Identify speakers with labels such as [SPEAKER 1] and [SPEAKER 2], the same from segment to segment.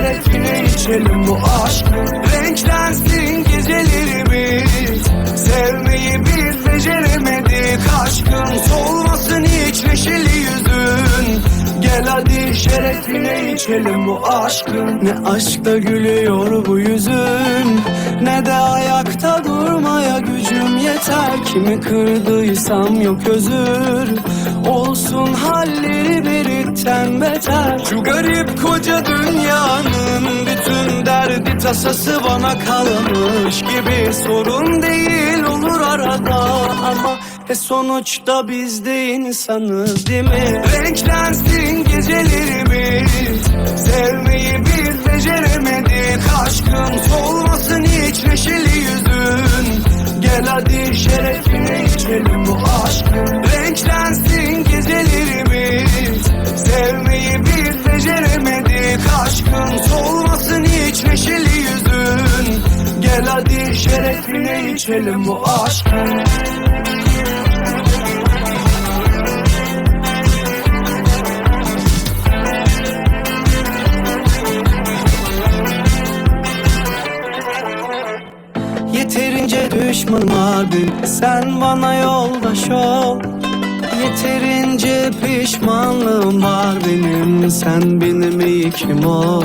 [SPEAKER 1] hadi şerefine içelim bu aşkın Renklensin gecelerimiz. Sevmeyi biz beceremedik aşkın Solmasın hiç neşeli yüzün. Gel hadi şerefine içelim bu aşkın Ne aşkta gülüyor bu yüzün yeter Kimi kırdıysam yok özür. Olsun halleri birikten beter. Şu garip koca dünyanın bütün derdi tasası bana kalmış gibi. Sorun değil olur arada ama e sonuçta biz de insanız değil mi? Renklensin gecelerimiz Sevmeyi biz şerefine içelim bu aşkın Yeterince düşman vardı Sen bana yoldaş ol. Yeterince pişmanlığım var benim Sen benim iyi kim ol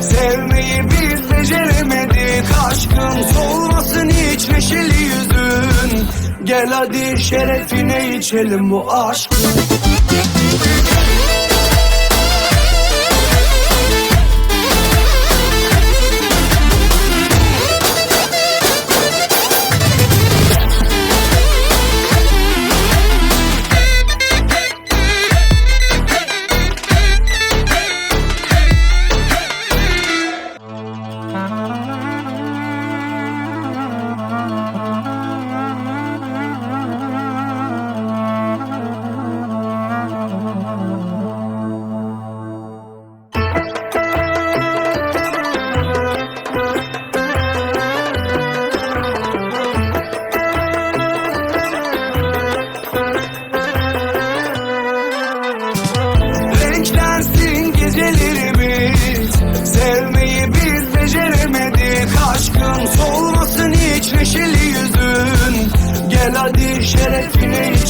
[SPEAKER 1] Sevmeyi biz beceremedik Aşkın solmasın hiç neşeli yüzün. Gel hadi şerefine içelim bu aşkın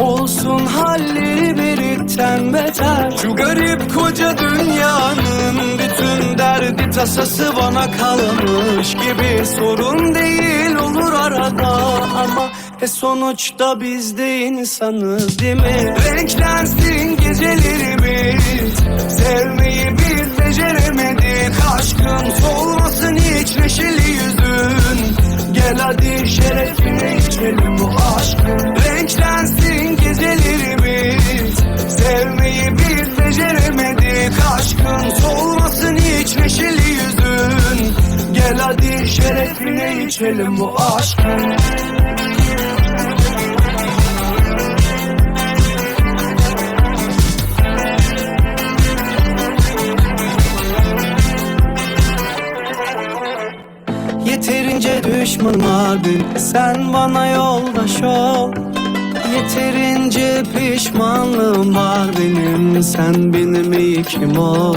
[SPEAKER 1] Olsun halleri birikten beter. Şu garip koca dünyanın bütün derdi tasası bana kalmış gibi. Sorun değil olur arada ama e sonuçta biz de insanız değil mi? Renklensin gecelerimiz Sevmeyi biz beceremedik Aşkın solmasın hiç neşeli şerefine içelim bu aşkın Yeterince düşman vardı Sen bana yoldaş ol. Yeterince pişmanlığım var benim Sen benim iyi kim ol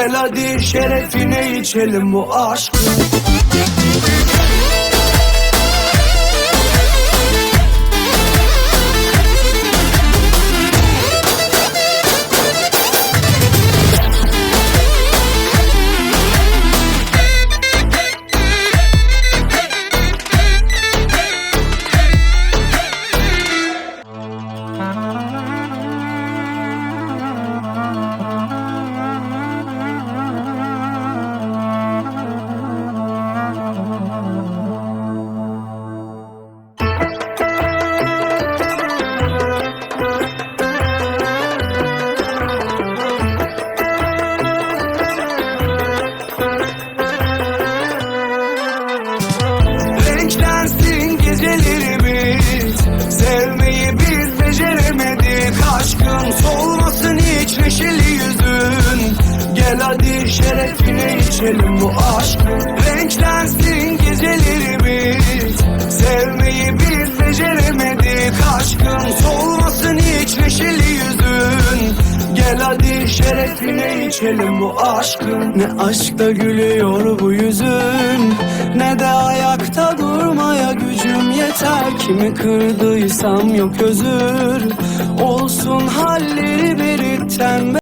[SPEAKER 1] Gel hadi şerefine içelim bu aşkın şerefine içelim bu aşkın Renklensin gecelerimiz. Sevmeyi biz beceremedik aşkın Solmasın hiç neşeli yüzün. Gel hadi şerefine içelim bu aşkın. Ne aşkta gülüyor bu yüzün. Ne de ayakta durmaya gücüm yeter. Kimi kırdıysam yok özür. Olsun halleri birikten